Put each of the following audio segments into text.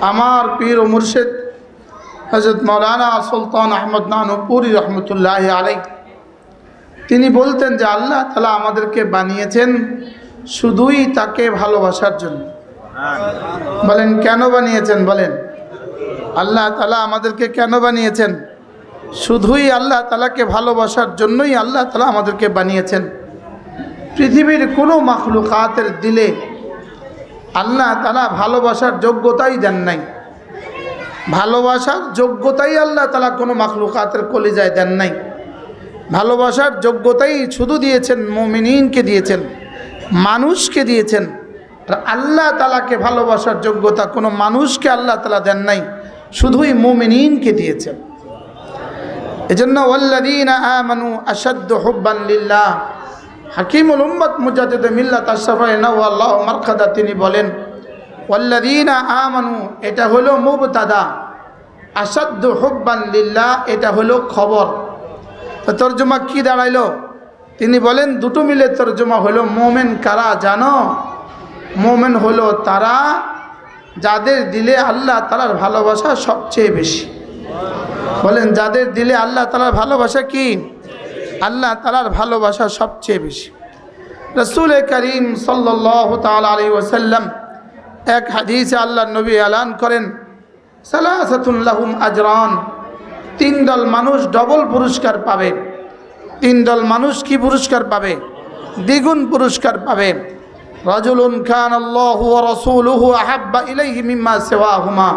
আমার পীর ও মুর্শেদ হজরত মৌলানা সুলতান আহমদ নানুপুরি রহমতুল্লাহ আলাই তিনি বলতেন যে আল্লাহ তালা আমাদেরকে বানিয়েছেন শুধুই তাকে ভালোবাসার জন্য। বলেন, কেন বানিয়েছেন? বলেন, আল্লাহ তালা আমাদেরকে কেন বানিয়েছেন? শুধুই আল্লাহ তালাকে ভালোবাসার জন্যই আল্লাহ তালা আমাদেরকে বানিয়েছেন। পৃথিবীর কোনো মাখলুকাতের দিলে আল্লাহ তালা ভালোবাসার যোগ্যতাই দেন নাই। ভালোবাসার যোগ্যতাই আল্লাহ তালা কোনো মাখলুকাতের কলিজায় দেন নাই। ভালোবাসার যোগ্যতাই শুধু দিয়েছেন মমিনকে দিয়েছেন, মানুষকে দিয়েছেন। আর আল্লাহ তালাকে ভালোবাসার যোগ্যতা কোনো মানুষকে আল্লাহ তালা দেন নাই, শুধুই মোমিনকে দিয়েছেন। এজন্য ওল্লাদিন আমানু আসাদ্দ হুব্বান লিল্লাহ হাকিমুল উম্মত মুজাদ্দিদ মিল্লাত আশরাফাই নওয়াল্লাহ মারখাদা, তিনি বলেন ওল্লাদিন আমানু, এটা হলো মুবতাদা। আসাদ্দ হুব্বান লিল্লাহ, এটা হলো খবর। তো তর্জমা কি দাঁড়াইলো? তিনি বলেন, দুটো মিলে তর্জমা হলো মোমেন কারা জানো? মোমেন হলো তারা যাদের দিলে আল্লাহ তালার ভালোবাসা সবচেয়ে বেশি। বলেন, যাদের দিলে আল্লাহ তালার ভালোবাসা কি? আল্লাহ তালার ভালোবাসা সবচেয়ে বেশি। রসুল করিম সাল্লাহ তাল আলী ওসাল্লাম এক হাদিসে আল্লাহ নবী আলান করেন সালাহুম আজরান, তিন দল মানুষ ডবল পুরস্কার পাবে। তিন দল মানুষ কি পুরস্কার পাবে? দ্বিগুণ পুরস্কার পাবে। রাজুলুন খান আল্লাহ রসুলহু আহাব্বা ইলাইহি মিম্মা সেওয়াহুমা।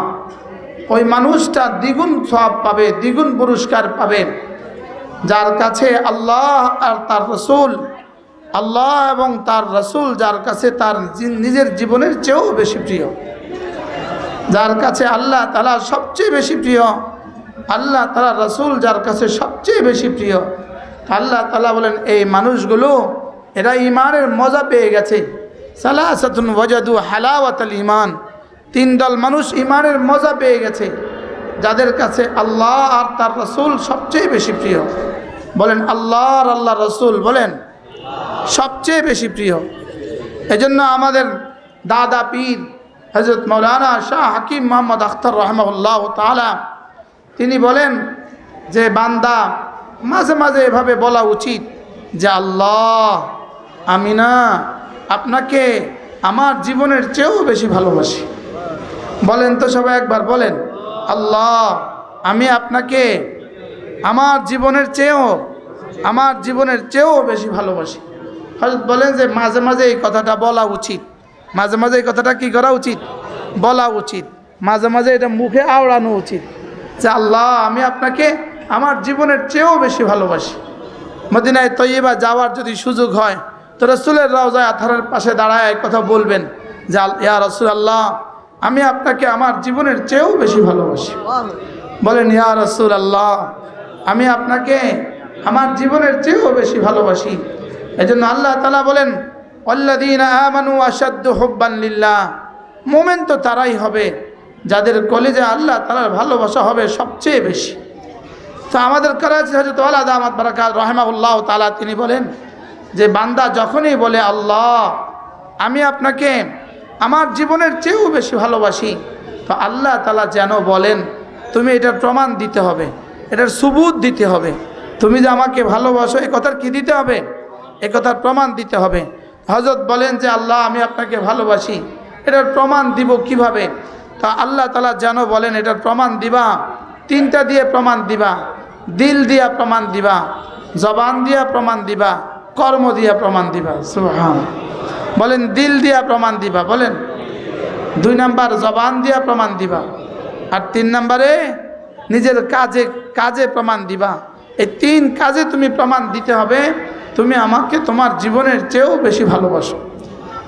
ওই মানুষটা দ্বিগুণ সব পাবে, দ্বিগুণ পুরস্কার পাবে। যার কাছে আল্লাহ আর তার রসুল, আল্লাহ এবং তার রসুল যার কাছে তার নিজের জীবনের চেয়েও বেশি প্রিয়। যার কাছে আল্লাহ তালা সবচেয়ে বেশি প্রিয়, আল্লাহ তালা রসুল যার কাছে সবচেয়ে বেশি প্রিয়। আল্লাহ তালা বলেন, এই মানুষগুলো, এরা ইমানের মজা পেয়ে গেছে। সালাসাতুন ওয়াজাদু হালাওয়াতাল ইমান তিন দল মানুষ ইমানের মজা পেয়ে গেছে। যাদের কাছে আল্লাহ আর তার রসুল সবচেয়ে বেশি প্রিয়। বলেন, আল্লাহ আর আল্লাহ রসুল বলেন, সবচেয়ে বেশি প্রিয়। এজন্য আমাদের দাদা পীর হজরত মৌলানা শাহ হাকিম মোহাম্মদ আখতার রহমাউল্লাহ তালা তিনি বলেন যে, বান্দা, মাঝে মাঝে এভাবে বলা উচিত যে, আল্লাহ, আমি না, আপনাকে আমার জীবনের চেয়েও বেশি ভালোবাসি। বলেন তো সবাই একবার, বলেন। আল্লাহ, আমি আপনাকে আমার জীবনের চেয়েও, আমার জীবনের চেয়েও বেশি ভালোবাসি। হজরত বলেন যে মাঝে মাঝে এই কথাটা বলা উচিত। মাঝে মাঝে এই কথাটা কি করা উচিত? বলা উচিত। মাঝে মাঝে এটা মুখে আওড়ানো উচিত। যে আল্লাহ, আমি আপনাকে আমার জীবনের চেয়েও বেশি ভালোবাসি। মদিনায় তৈবা যাওয়ার যদি সুযোগ হয়, তো রসুলের রওজায় আথারের পাশে দাঁড়ায় কথা বলবেন। যে ইয়া রসুল আল্লাহ আমি আপনাকে আমার জীবনের চেয়েও বেশি ভালোবাসি। বলেন, ইয়া রসুল আল্লাহ আমি আপনাকে আমার জীবনের চেয়েও বেশি ভালোবাসি। এজন্য আল্লাহ তালা বলেন অল্লাদিন আমানু হব্বান লিল্লাহ। মোমেন তো তারাই হবে, যাদের কলেজে আল্লাহ তালার ভালোবাসা হবে সবচেয়ে বেশি। তো আমাদের করাচি হজরত আলাদা আহমদ বারাকাত রহমাউল্লাহ তালা তিনি বলেন যে, বান্দা যখনই বলে, আল্লাহ, আমি আপনাকে আমার জীবনের চেয়েও বেশি ভালোবাসি। তো আল্লাহ তালা যেন বলেন, তুমি এটার প্রমাণ দিতে হবে, এটার সুবুত দিতে হবে। তুমি যে আমাকে ভালোবাসো, এ কথার কী দিতে হবে? এ কথার প্রমাণ দিতে হবে। হজরত বলেন যে, আল্লাহ, আমি আপনাকে ভালোবাসি, এটার প্রমাণ দিব কীভাবে? তা আল্লাহ তালা যেন বলেন, এটার প্রমাণ দিবা, তিনটা দিয়ে প্রমাণ দিবা, দিল দিয়া প্রমাণ দিবা, জবান দিয়া প্রমাণ দিবা কর্ম দিয়া প্রমাণ দিবা, সুবহান। বলেন, দিল দিয়া প্রমাণ দিবা, বলেন। দুই নাম্বার, জবান দিয়া প্রমাণ দিবা। আর তিন নাম্বারে, নিজের কাজে কাজে প্রমাণ দিবা। এই তিন কাজে তুমি প্রমাণ দিতে হবে, তুমি আমাকে তোমার জীবনের চেয়েও বেশি ভালোবাসো।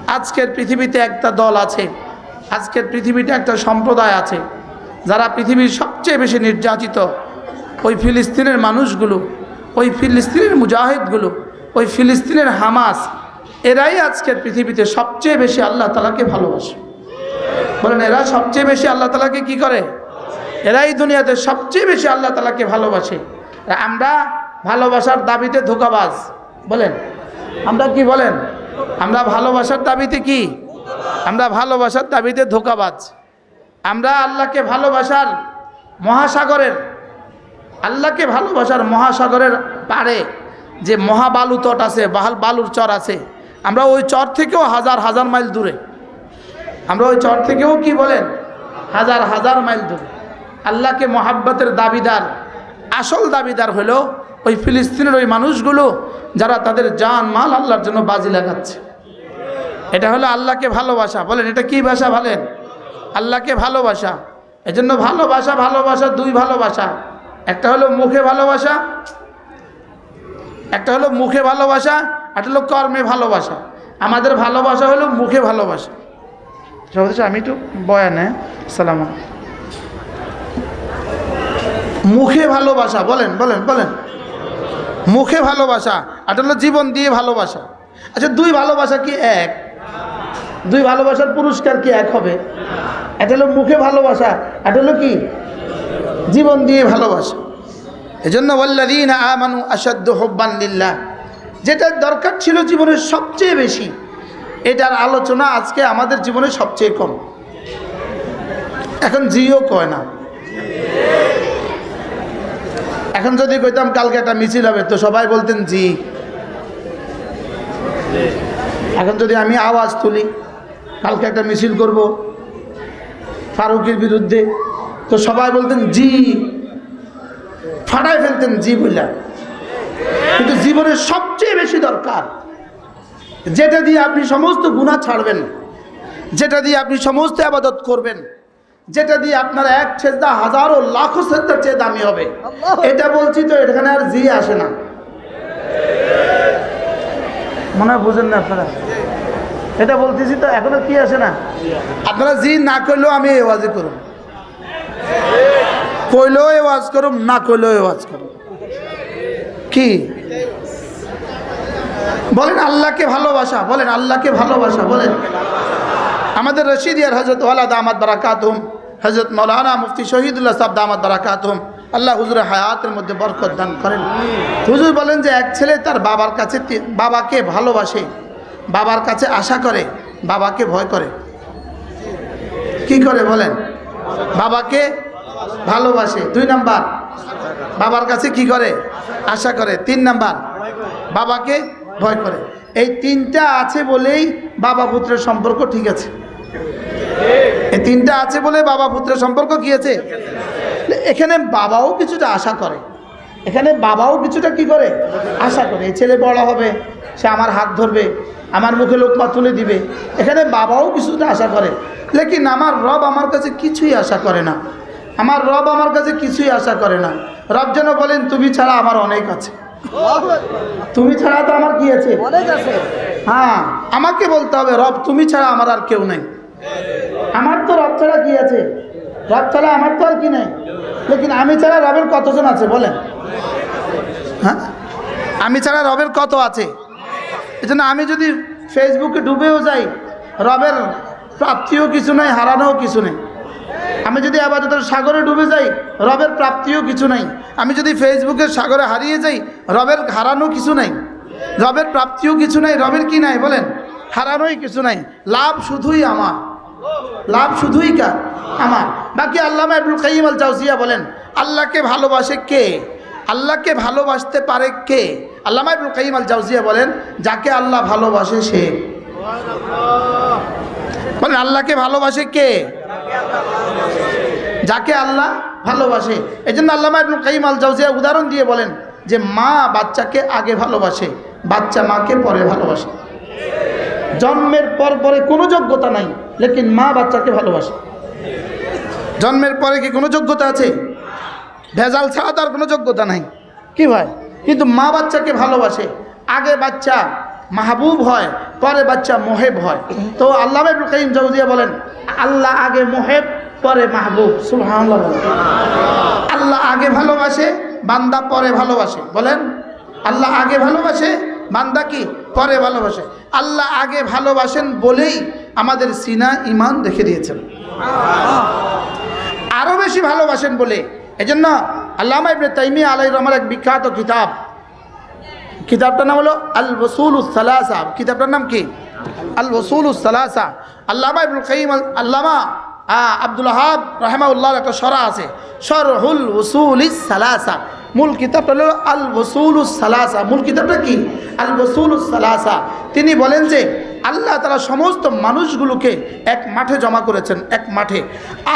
আজকের পৃথিবীতে একটা দল আছে, আজকের পৃথিবীতে একটা সম্প্রদায় আছে, যারা পৃথিবীর সবচেয়ে বেশি নির্যাতিত, ওই ফিলিস্তিনের মানুষগুলো, ওই ফিলিস্তিনের মুজাহিদগুলো ওই ফিলিস্তিনের হামাস, এরাই আজকের পৃথিবীতে সবচেয়ে বেশি আল্লাহ তালাকে ভালোবাসে। বলেন, এরা সবচেয়ে বেশি আল্লাহ তালাকে কি করে? এরাই দুনিয়াতে সবচেয়ে বেশি আল্লাহ তালাকে ভালোবাসে। আমরা ভালোবাসার দাবিতে ধোকাবাজ, বলেন। আমরা কি বলেন? আমরা ভালোবাসার দাবিতে কি? আমরা ভালোবাসার দাবিতে ধোকাবাজ। আমরা আল্লাহকে ভালোবাসার মহাসাগরের, আল্লাহকে ভালোবাসার মহাসাগরের পাড়ে যে মহাবালু তট আছে, বাহাল বালুর চর আছে, আমরা ওই চর থেকেও হাজার হাজার মাইল দূরে। আমরা ওই চর থেকেও কি বলেন? হাজার হাজার মাইল দূরে। আল্লাহকে মহাব্বতের দাবিদার, আসল দাবিদার হলো ওই ফিলিস্তিনের ওই মানুষগুলো যারা তাদের জান, মাল আল্লাহর জন্য বাজি লাগাচ্ছে। এটা হলো আল্লাহকে ভালোবাসা। বলেন, এটা কি ভাষা বলেন? আল্লাহকে ভালোবাসা। এজন্য ভালোবাসা ভালোবাসা, দুই ভালোবাসা। একটা হলো মুখে ভালোবাসা একটা হলো মুখে ভালোবাসা, একটা হলো কর্মে ভালোবাসা। আমাদের ভালোবাসা হলো মুখে ভালোবাসা। সবাই আমি একটু বয়ানে, সালাম মুখে ভালোবাসা, বলেন বলেন বলেন। মুখে ভালোবাসা আর হলো জীবন দিয়ে ভালোবাসা। আচ্ছা দুই ভালোবাসা কি এক? দুই ভালোবাসার পুরস্কার কি এক হবে? এটা হলো মুখে ভালোবাসা এটা হলো কি? জীবন দিয়ে ভালোবাসা। এজন্য বল্লাদিন আমানু আসাদ্দ হব্বান লিল্লাহ, যেটার দরকার ছিল জীবনের সবচেয়ে বেশি, এটার আলোচনা আজকে আমাদের জীবনে সবচেয়ে কম। এখন জিও কয় না। এখন যদি কইতাম কালকে একটা মিছিল হবে, তো সবাই বলতেন জি। এখন যদি আমি আওয়াজ তুলি, কালকে একটা মিছিল করব ফারুকের বিরুদ্ধে, তো সবাই বলতেন জি। ফাটাই ফেলতেন জি বললা কিন্তু জীবনের সবচেয়ে বেশি দরকার যেটা দিয়ে আপনি সমস্ত গুণা ছাড়বেন যেটা দিয়ে আপনি সমস্ত আবাদত করবেন যেটা দিয়ে আপনার এক সেজদা হাজারো লাখো সেজদার চেয়ে দামি হবে। এটা বলছি তো এখানে আর জি আসে না। মনে হয় বুঝেন না আপনারা। এটা বলতেছি তো এখনও কি আসে না? আপনারা জি না করলেও আমি এওয়াজে করুন কইলেও এওয়াজ করুম না কইলেও এওয়াজ করুম কি? বলেন আল্লাহকে ভালোবাসা, বলেন আল্লাহকে ভালোবাসা, বলেন। আমাদের রশিদিয়ার হজরত ওয়ালা দামাদ বারাকাতুম হজরত মৌলানা মুফতি শহীদুল্লাহ সাহ দামাদ বারাকাতুম আল্লাহ হুজুরের হায়াতের মধ্যে বরকত দান করেন। হুজুর বলেন যে এক ছেলে তার বাবার কাছে বাবাকে ভালোবাসে, বাবার কাছে আশা করে, বাবাকে ভয় করে। কি করে বলেন? বাবাকে ভালোবাসে। দুই নাম্বার। বাবার কাছে কি করে? আশা করে। তিন নাম্বার। বাবাকে ভয় করে। এই তিনটা আছে বলেই বাবা পুত্রের সম্পর্ক ঠিক আছে। এই তিনটা আছে বলে বাবা পুত্রের সম্পর্ক কি আছে? এখানে বাবাও কিছুটা আশা করে। এখানে বাবাও কিছুটা কি করে? আশা করে। ছেলে বড় হবে, সে আমার হাত ধরবে, আমার মুখে লোকমা তুলে দিবে। এখানে বাবাও কিছুটা আশা করে। লেকিন আমার রব আমার কাছে কিছুই আশা করে না। আমার রব আমার কাছে কিছুই আশা করে না। রব যেন বলেন তুমি ছাড়া আমার অনেক আছে। তুমি ছাড়া তো আমার কি আছে? হ্যাঁ আমাকে বলতে হবে রব তুমি ছাড়া আমার আর কেউ নেই। আমার তো রব ছাড়া কি আছে? রব ছাড়া আমার তো আর কি নেই? লেকিন আমি ছাড়া রবের কতজন আছে বলেন। হ্যাঁ? আমি ছাড়া রবের কত আছে? এই জন্য আমি যদি ফেসবুকে ডুবেও যাই রবের প্রাপ্তিও কিছু নেই হারানোও কিছু নেই। আমি যদি আপাতত সাগরে ডুবে যাই, রবের প্রাপ্তিও কিছু নাই। আমি যদি ফেসবুকের সাগরে হারিয়ে যাই, রবের হারানো কিছু নাই। রবের প্রাপ্তিও কিছু নাই, রবের কি নাই বলেন? হারানোই কিছু নাই। লাভ শুধুই আমার। লাভ শুধুই কার? আমার। বাকি আল্লামা আবুল কাইম আল জাউজিয়া বলেন, আল্লাহকে ভালোবাসে কে? আল্লাহকে ভালোবাসতে পারে কে? আল্লামা আবুল কাইম আল জাউজিয়া বলেন, যাকে আল্লাহ ভালোবাসে সে। বলেন, আল্লাহকে ভালোবাসে কে? যাকে আল্লাহ ভালোবাসে। এই জন্য আল্লামা ইবনুল কাইম আল জাউজিয়া উদাহরণ দিয়ে বলেন যে মা বাচ্চাকে আগে ভালোবাসে, বাচ্চা মাকে পরে ভালোবাসে। জন্মের পর পরে কোনো যোগ্যতা নাই, লেকিন মা বাচ্চাকে ভালোবাসে। জন্মের পরে কি কোনো যোগ্যতা আছে? ভেজাল ছাড়া তার কোনো যোগ্যতা নাই। কি ভাই? কিন্তু মা বাচ্চাকে ভালোবাসে। আগে বাচ্চা মাহবুব হয়, পরে বাচ্চা মোহেব হয়। তো আল্লাহ কাইম জাউজিয়া বলেন, আল্লাহ আগে মোহেব, পরে মাহবুব। আল্লাহ আগে ভালোবাসে, বান্দা পরে ভালোবাসে। বলেন, আল্লাহ আগে ভালোবাসে, বান্দা কি? পরে ভালোবাসে। আল্লাহ আগে ভালোবাসেন বলেই আমাদের সিনা ইমান রেখে দিয়েছেন। আরও বেশি ভালোবাসেন বলে। এজন্য আল্লামা ইবনে তাইমিয়া আলাই রহমার এক বিখ্যাত কিতাব কিতাবটার নাম হলো আল রসুল উসালাসা কিতাবটার নাম কি? আল রসুল উসালাসা আল্লামা ইবুল কাইম আল- আল্লামা আব্দুল হাব রহমাউল্লাহর একটা সরা আছে। সরহুল ওসুল সালাসা। মূল কিতাবটা হলো আল ওসুল সালাসা। মূল কিতাবটা কি? আল ওসুল সালাসা। তিনি বলেন যে আল্লাহ তারা সমস্ত মানুষগুলোকে এক মাঠে জমা করেছেন, এক মাঠে।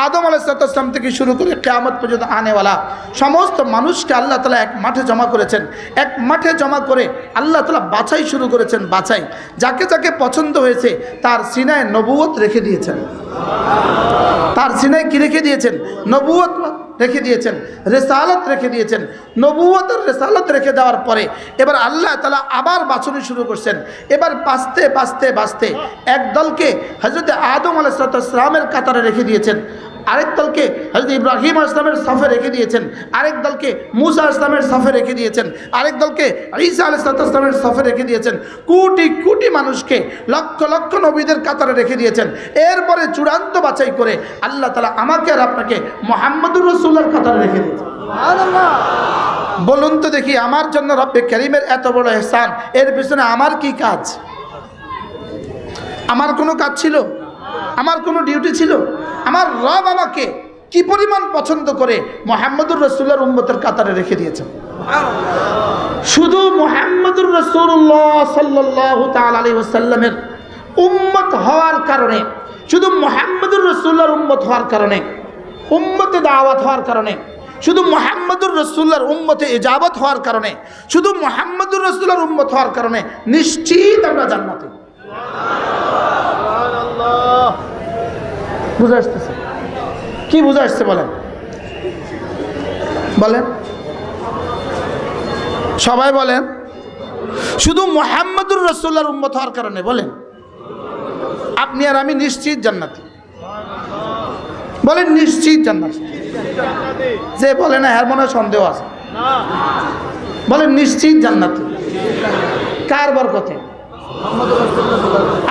আদম আলাইসালাম থেকে শুরু করে কেয়ামত পর্যন্ত আনেওয়ালা সমস্ত মানুষকে আল্লাহ তালা এক মাঠে জমা করেছেন। এক মাঠে জমা করে আল্লাহ তালা বাছাই শুরু করেছেন, বাছাই। যাকে যাকে পছন্দ হয়েছে, তার সিনায় নবুয়ত রেখে দিয়েছেন। তার সিনায় কি রেখে দিয়েছেন? নবুয়ত রেখে দিয়েছেন, রেসালত রেখে দিয়েছেন নবুয়তের রেসালত রেখে দেওয়ার পরে এবার আল্লাহ তালা আবার বাছনি শুরু করছেন। এবার বাঁচতে বাঁচতে বাঁচতে একদলকে হজরত আদম আলাইসালামের কাতারে রেখে দিয়েছেন। আরেক দলকে হজরত ইব্রাহিম আসলামের সাফে রেখে দিয়েছেন। আরেক দলকে মুসা আসলামের সাফে রেখে দিয়েছেন। আরেক দলকে ঈসা আলাইসালামের সাফে রেখে দিয়েছেন। কোটি কোটি মানুষকে লক্ষ লক্ষ নবীদের কাতারে রেখে দিয়েছেন। এরপরে চূড়ান্ত বাছাই করে আল্লাহ তালা আমাকে আর আপনাকে মোহাম্মদুর রসুল্লার কাতারে রেখে দিয়েছেন। বলুন তো দেখি আমার জন্য রব্বে করিমের এত বড় এহসান এর পিছনে আমার কি কাজ? আমার কোনো কাজ ছিল? আমার কোনো ডিউটি ছিল? আমার রব আমাকে কি পরিমাণ পছন্দ করে মোহাম্মদুর রসুল্লার উম্মতের কাতারে রেখে দিয়েছেন। শুধু মোহাম্মদুর রসুল্লাহ সাল্লাহ তাল ওসাল্লামের উম্মত হওয়ার কারণে, শুধু মোহাম্মদুর রসুল্লার উম্মত হওয়ার কারণে, উম্মতে দাওয়াত হওয়ার কারণে, শুধু মোহাম্মদুর রসুল্লার উম্মতে এজাবত হওয়ার কারণে, শুধু মোহাম্মদুর রসুল্লার উম্মত হওয়ার কারণে নিশ্চিত আমরা জান্নাতে। বুঝে আসতেছে। কি বুঝে আসছে বলেন? বলেন। সবাই বলেন। শুধু মোহাম্মদুর রসুল্লার উম্মত হওয়ার কারণে বলেন। আপনি আর আমি নিশ্চিত জান্নাতি। বলেন নিশ্চিত জান্নাতি। যে বলে না, এর মনে সন্দেহ আছে। বলেন নিশ্চিত জান্নাতি। কার বরকতে?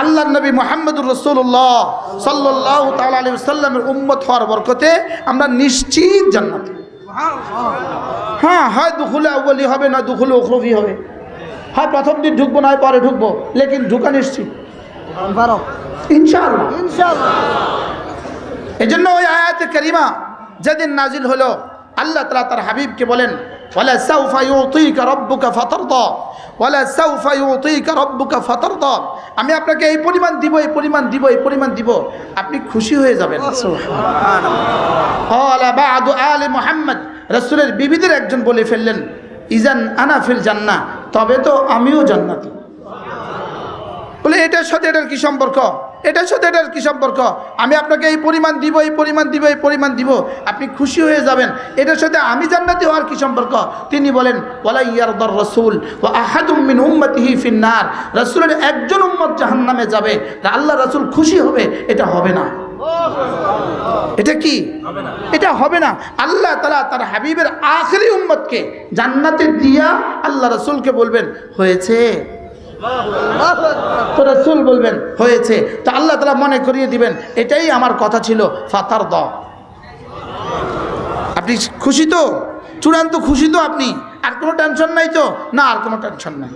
আল্লাহ নবী মোহাম্মদুর রসুল্লাহ সাল্লাহ তাল সাল্লামের উম্মত হওয়ার বরকতে আমরা নিশ্চিত জান্নাতি। হ্যাঁ হয় দুখুলে আউ্বলি হবে না দুখুলে উখরফি হবে। হয় প্রথম দিন ঢুকবো না পরে ঢুকবো, লেকিন ঢুকা নিশ্চিত। এই জন্য ওই আয়াতে করিমা যেদিন নাজিল হলো, আল্লাহ তালা তার হাবিবকে বলেন আমি আপনাকে এই পরিমাণ দিব এই পরিমাণ দিব এই পরিমাণ দিব আপনি খুশি হয়ে যাবেন। আলি মুহাম্মদ রাসূলের বিবিদের একজন বলে ফেললেন ইজান আনা ফিল জান্নাহ তবে তো আমিও জান্নাতি। বলে এটার সাথে এটার কি সম্পর্ক? এটার সাথে এটার কি সম্পর্ক? আমি আপনাকে এই পরিমাণ দিব, এই পরিমাণ দিব, এই পরিমাণ দিব। আপনি খুশি হয়ে যাবেন। এটার সাথে আমি জান্নাতি হওয়ার কি সম্পর্ক? তিনি বলেন ওয়ালা ইয়ারদার রসুল ও আহাদুম মিন উম্মতিহি ফিন্নার। রসুলের একজন উম্মত জাহান্নামে যাবে। তা আল্লাহ রসুল খুশি হবে? এটা হবে না। এটা কি? এটা হবে না। আল্লাহ তালা তার হাবিবের আখেরি উম্মতকে জান্নাতে দিয়া আল্লাহ রসুলকে বলবেন, হয়েছে। তো রসুল বলবেন, হয়েছে। তো আল্লাহ তালা মনে করিয়ে দিবেন, এটাই আমার কথা ছিল ফাতার দ আপনি খুশি তো? চূড়ান্ত খুশি তো আপনি। আর কোনো টেনশন নাই তো? না, আর কোনো টেনশন নাই।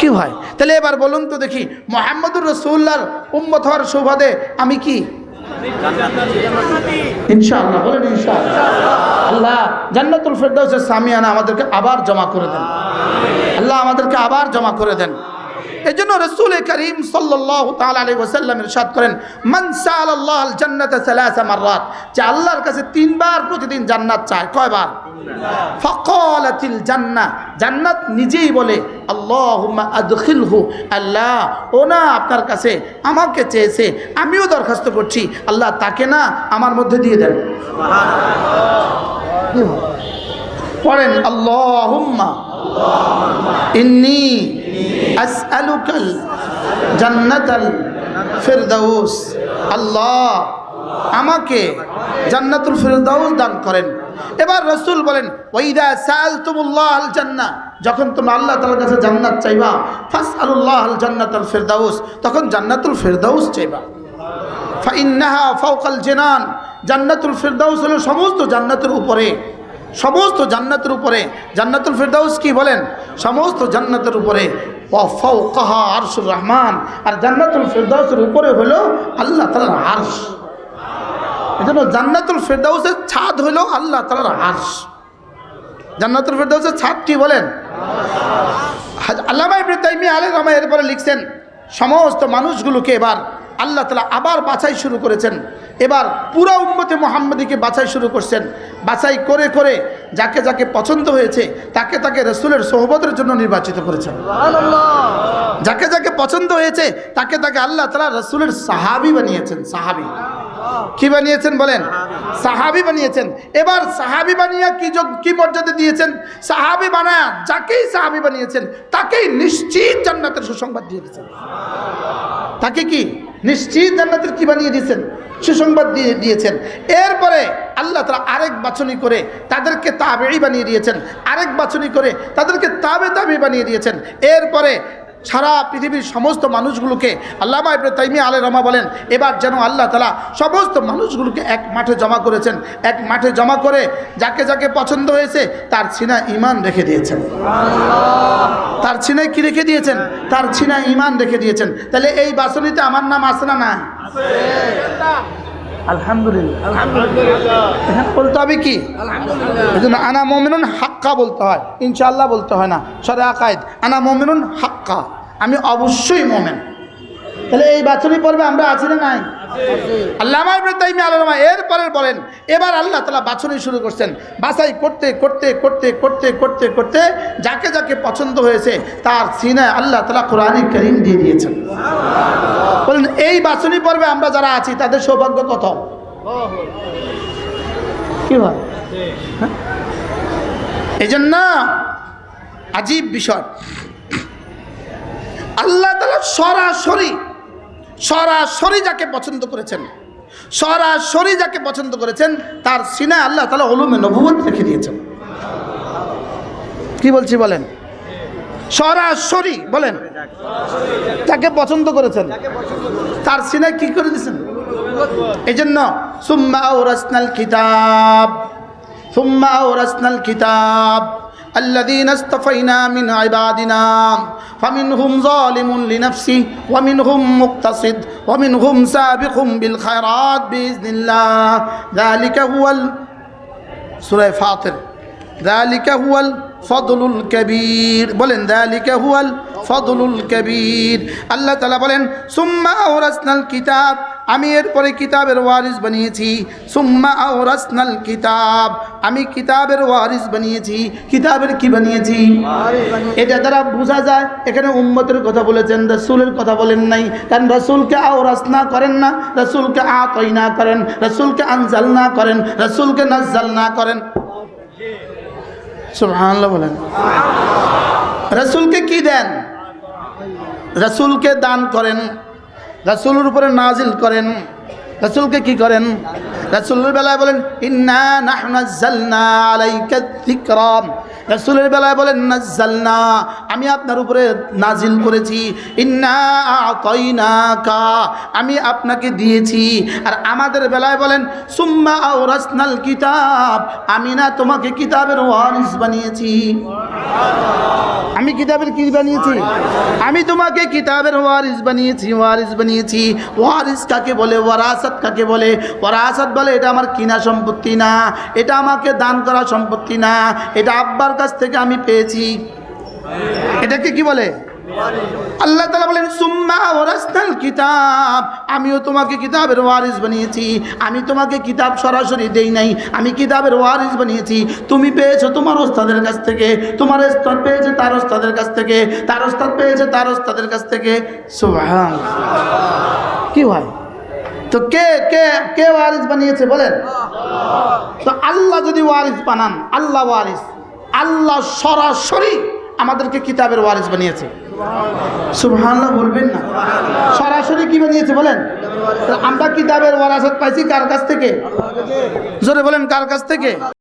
কি হয় তাহলে এবার বলুন তো দেখি, মোহাম্মদুর রসুল্লার উম্মত হওয়ার সৌভাদে আমি কি? ইনশাআল্লাহ বলেন ইনশাআল্লাহ। আল্লাহ জান্নাতুল ফেরদাউসের সামিয়ানা আমাদেরকে আবার জমা করে দেন। আল্লাহ আমাদেরকে আবার জমা করে দেন। এই জন্য রসুল করিম সাল্লাহ তালী ওসাল্লাম ইরশাদ করেন মনসাল আল্লাহ জান্নাত সালাসা মাররাত যে আল্লাহর কাছে তিনবার প্রতিদিন জান্নাত চায়। কয়বার? ফকলাতিল জান্নাত নিজেই বলে, আল্লাহুম্মা আদখিলহু আল্লাহ ও না, আপনার কাছে আমাকে চেয়েছে, আমিও দরখাস্ত করছি। আল্লাহ তাকে না আমার মধ্যে দিয়ে দেন। পড়েন, আল্লাহুম্মা ইন্নি জান্নাতাল ফিরদাউস। আল্লাহ আমাকে জান্নাতুল ফিরদাউস দান করেন। এবার রসুল বলেন ওইদা সাল তুমুল্লাহ আল জান্না যখন তোমরা আল্লাহ তালার কাছে জান্নাত চাইবা ফাস আল্লাহ আল জান্নাতুল ফেরদাউস, তখন জান্নাতুল ফিরদাউস চাইবা। ফাইন্নাহা ফাউকাল জেনান, জান্নাতুল ফিরদাউস হলো সমস্ত জান্নাতের উপরে, সমস্ত জান্নাতের উপরে। জান্নাতুল ফিরদাউস কি বলেন? সমস্ত জান্নাতের উপরে। ওয়াফাউকাহা আরশুর রহমান, আর জান্নাতুল ফেরদাউসের উপরে হলো আল্লাহ তালার আরশ। এজন্য জান্নাতুল ফেরদাউসের ছাদ হইল আল্লাহ তালার আর্শ। জান্নাতুল ফেরদাউসের ছাদ কি বলেন? আল্লামা ইবনে তাইমিয়া আলাইহিস রহমা এরপরে লিখছেন সমস্ত মানুষগুলোকে এবার আল্লাহ তালা আবার বাছাই শুরু করেছেন। এবার পুরা উম্মতে মোহাম্মদীকে বাছাই শুরু করছেন। বাছাই করে করে যাকে যাকে পছন্দ হয়েছে তাকে তাকে রসুলের সোহবতের জন্য নির্বাচিত করেছেন। যাকে যাকে পছন্দ হয়েছে তাকে তাকে আল্লাহ তালা রসুলের সাহাবি বানিয়েছেন সাহাবি। কি বানিয়েছেন বলেন? সাহাবি বানিয়েছেন। এবার সাহাবি বানিয়ে কি কি মর্যাদা দিয়েছেন? সাহাবি বানায়া যাকেই সাহাবি বানিয়েছেন, তাকেই নিশ্চিত জান্নাতের সুসংবাদ দিয়ে দিয়েছেন। তাকে কি? নিশ্চিত জান্নাতের কি বানিয়ে দিয়েছেন? সুসংবাদ দিয়ে দিয়েছেন। এরপরে আল্লাহ তারা আরেক বাছনি করে তাদেরকে তাবেই বানিয়ে দিয়েছেন। আরেক বাছনি করে তাদেরকে তাবে তাবে বানিয়ে দিয়েছেন। এরপরে সারা পৃথিবীর সমস্ত মানুষগুলোকে আল্লামা ইবনে তাইমি আলে রমা বলেন, এবার যেন আল্লাহ তালা সমস্ত মানুষগুলোকে এক মাঠে জমা করেছেন, এক মাঠে জমা করে যাকে যাকে পছন্দ হয়েছে তার ছিনা ইমান রেখে দিয়েছেন। তার ছিনায় কি রেখে দিয়েছেন? তার ছিনা ইমান রেখে দিয়েছেন। তাহলে এই বাসনিতে আমার নাম আসে না না আলহামদুলিল্লাহ। এখানে বলতে হবে কি? এই জন্য আনা মমিনুন হাক্কা বলতে হয়। ইনশাল্লাহ বলতে হয় না। সরে আকায়দ আনা মমিনুন হাক্কা। আমি অবশ্যই মোমেন। তাহলে এই বাছরি পর্বে আমরা আছি না নাই? আল্লামা বলেন, এবার আল্লাহ তালা বাছনি শুরু করছেন। বাছাই করতে করতে করতে করতে করতে করতে যাকে যাকে পছন্দ হয়েছে তার আল্লাহ তালা দিয়ে এই পর্বে আমরা যারা আছি, তাদের সৌভাগ্য কত? কি হ্যাঁ? এই জন্য আজীব বিষয়। আল্লাহ তালা সরাসরি সরাসরি যাকে পছন্দ করেছেন, সরাসরি যাকে পছন্দ করেছেন, তার সিনা আল্লাহ তালা অলুমে নবুবত রেখে দিয়েছেন। কি বলছি বলেন? সরাসরি বলেন। যাকে পছন্দ করেছেন, তার সিনায় কি করে দিয়েছেন? এই জন্য সুম্মা ওরাসনাল কিতাব, সুম্মা ওরাসনাল কিতাব। الذين اصطفينا من عبادنا فمنهم ظالم لنفسه ومنهم مقتصد ومنهم سابق بالخيرات بإذن الله ذلك هو ال... سورة فاطر ذلك هو الفضل الكبير بلن ذلك هو الفضل ফদলুল কবির। আল্লাহ তালা বলেন, সুম্মা ওরাসনাল কিতাব। আমি এরপরে কিতাবের ওয়ারিস বানিয়েছি। সুম্মা আওরাসনাল কিতাব। আমি কিতাবের ওয়ারিস বানিয়েছি। কিতাবের কি বানিয়েছি? এটা দ্বারা বোঝা যায়, এখানে উম্মতের কথা বলেছেন, রসুলের কথা বলেন নাই। কারণ রসুলকে আওরাসনা করেন না, রসুলকে আতই না করেন, রসুলকে আনজাল না করেন, রসুলকে নাজাল না করেন। বলেন। রসুলকে কি দেন? রসুলকে দান করেন রসুলের উপরে নাজিল করেন রসুলকে কি করেন? রসুলের বেলায় বলেন, ইন্না নাহনাজ্জালনা আলাইকা যিকরাম রসুলের বেলায় বলেন, নাজ্জালনা, আমি আপনার উপরে নাজিল করেছি। ইন্না আতাইনাকা, আমি আপনাকে দিয়েছি। আর আমাদের বেলায় বলেন, সুম্মা আওরাসনাল কিতাব, আমি না তোমাকে কিতাবের ওয়ারিস বানিয়েছি। আমি কিতাবের কি বানিয়েছি? আমি তোমাকে কিতাবের ওয়ারিস বানিয়েছি ওয়ারিস বানিয়েছি। ওয়ারিস কাকে বলে? ওয়ারাসাত কাকে বলে? ওয়ারাসাত বলে, এটা আমার কিনা সম্পত্তি না, এটা আমাকে দান করা সম্পত্তি না, এটা আব্বার কাছ থেকে আমি পেয়েছি। এটাকে কি বলে? আল্লাহ তালা বলেন, সুম্মা কিতাব, আমিও তোমাকে কিতাবের ওয়ারিস বানিয়েছি। আমি তোমাকে কিতাব সরাসরি দেই নাই, আমি কিতাবের ওয়ারিস বানিয়েছি। তুমি পেয়েছ তোমার ওস্তাদের কাছ থেকে, তোমার ওস্তাদ পেয়েছে তার ওস্তাদের কাছ থেকে, তার ওস্তাদ পেয়েছে তার ওস্তাদের কাছ থেকে। সুবহান কি হয় তো কে কে কে ওয়ারিস বানিয়েছে বলেন? তো আল্লাহ যদি ওয়ারিস বানান, আল্লাহ ওয়ারিস, আল্লাহ সরাসরি আমাদেরকে কিতাবের ওয়ারিস বানিয়েছে। সুবহানাল্লাহ বলবেন না। সরাসরি কি বানিয়েছে বলেন? আমরা কিতাবের ওয়ারাসত পাইছি কার কাছ থেকে? জোরে বলেন, কার কাছ থেকে?